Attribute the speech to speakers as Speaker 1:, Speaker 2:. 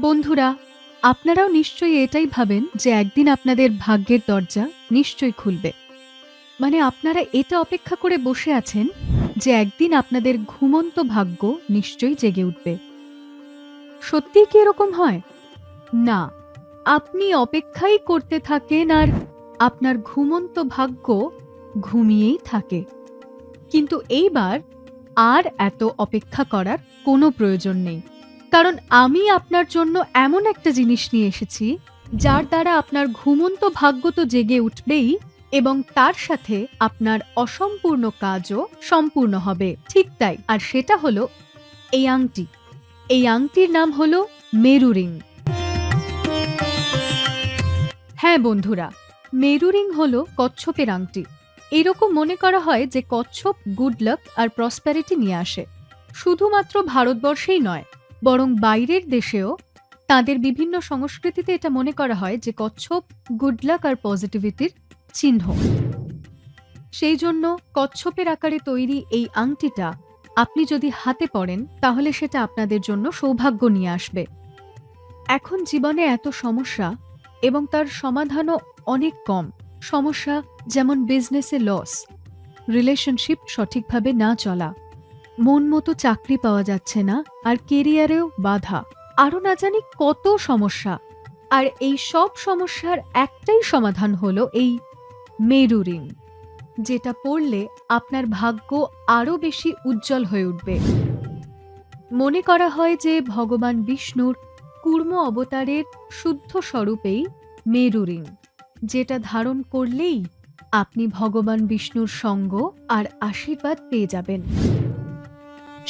Speaker 1: বন্ধুরা, আপনারাও নিশ্চয়ই এটাই ভাবেন যে একদিন আপনাদের ভাগ্যের দরজা নিশ্চয়ই খুলবে। মানে আপনারা এটা অপেক্ষা করে বসে আছেন যে একদিন আপনাদের ঘুমন্ত ভাগ্য নিশ্চয়ই জেগে উঠবে। সত্যিই কি এরকম হয়? না, আপনি অপেক্ষাই করতে থাকেন আর আপনার ঘুমন্ত ভাগ্য ঘুমিয়েই থাকে। কিন্তু এইবার আর এত অপেক্ষা করার কোনো প্রয়োজন নেই। কারণ আমি আপনার জন্য এমন একটা জিনিস নিয়ে এসেছি, যার দ্বারা আপনার ঘুমন্ত ভাগ্য তো জেগে উঠবেই এবং তার সাথে আপনার অসম্পূর্ণ কাজও সম্পূর্ণ হবে। ঠিক তাই। আর সেটা হলো এই আংটি। এই আংটির নাম হলো মেরু রিং। হ্যাঁ বন্ধুরা, মেরু রিং হলো কচ্ছপের আংটি। এরকম মনে করা হয় যে কচ্ছপ, গুড লাক আর প্রসপ্যারিটি নিয়ে আসে। শুধুমাত্র ভারতবর্ষেই নয় বরং বাইরের দেশেও তাদের বিভিন্ন সংস্কৃতিতে এটা মনে করা হয় যে কচ্ছপ গুড লাক আর পজিটিভিটির চিহ্ন। সেই জন্য কচ্ছপের আকারে তৈরি এই আংটিটা আপনি যদি হাতে পড়েন তাহলে সেটা আপনাদের জন্য সৌভাগ্য নিয়ে আসবে। এখন জীবনে এত সমস্যা এবং তার সমাধানও অনেক কম। সমস্যা যেমন বিজনেসে লস রিলেশনশিপ সঠিকভাবে না চলা। মন মতো চাকরি পাওয়া যাচ্ছে না আর কেরিয়ারেও বাধা। আরও না জানি কত সমস্যা। আর এই সব সমস্যার একটাই সমাধান হলো এই মেরু রিং যেটা পড়লে আপনার ভাগ্য আরও বেশি উজ্জ্বল হয়ে উঠবে। মনে করা হয় যে ভগবান বিষ্ণুর কুর্ম অবতারের শুদ্ধ স্বরূপেই মেরু রিং যেটা ধারণ করলেই আপনি ভগবান বিষ্ণুর সঙ্গ আর আশীর্বাদ পেয়ে যাবেন।